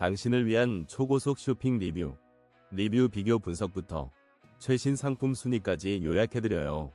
당신을 위한 초고속 쇼핑 리뷰, 리뷰 비교 분석부터 최신 상품 순위까지 요약해드려요.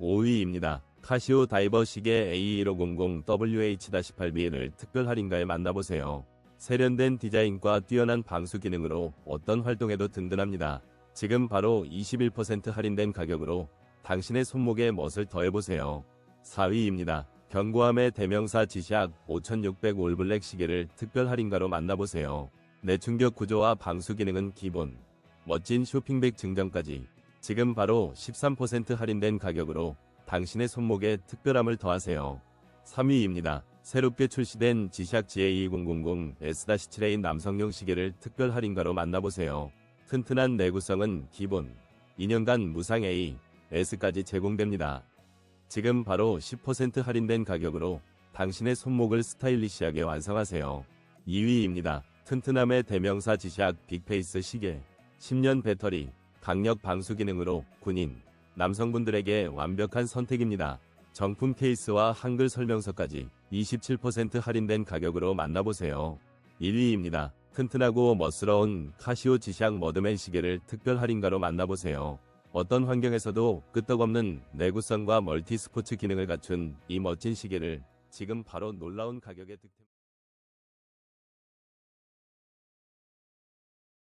5위입니다. 카시오 다이버 시계 A1500WH-8B를 특별 할인가에 만나보세요. 세련된 디자인과 뛰어난 방수 기능으로 어떤 활동에도 든든합니다. 지금 바로 21% 할인된 가격으로 당신의 손목에 멋을 더해보세요. 4위입니다. 견고함의 대명사 지샥 5600 올블랙 시계를 특별 할인가로 만나보세요. 내충격 구조와 방수 기능은 기본. 멋진 쇼핑백 증정까지 지금 바로 13% 할인된 가격으로 당신의 손목에 특별함을 더하세요. 3위입니다. 새롭게 출시된 지샥 GA2000 S-7A 남성용 시계를 특별 할인가로 만나보세요. 튼튼한 내구성은 기본, 2년간 무상 A, S까지 제공됩니다. 지금 바로 10% 할인된 가격으로 당신의 손목을 스타일리시하게 완성하세요. 2위입니다. 튼튼함의 대명사 지샥 빅페이스 시계, 10년 배터리, 강력 방수 기능으로 군인, 남성분들에게 완벽한 선택입니다. 정품 케이스와 한글 설명서까지 27% 할인된 가격으로 만나보세요. 1위입니다. 튼튼하고 멋스러운 카시오 지샥 머드맨 시계를 특별 할인가로 만나보세요. 어떤 환경에서도 끄떡없는 내구성과 멀티 스포츠 기능을 갖춘 이 멋진 시계를 지금 바로 놀라운 가격에 득템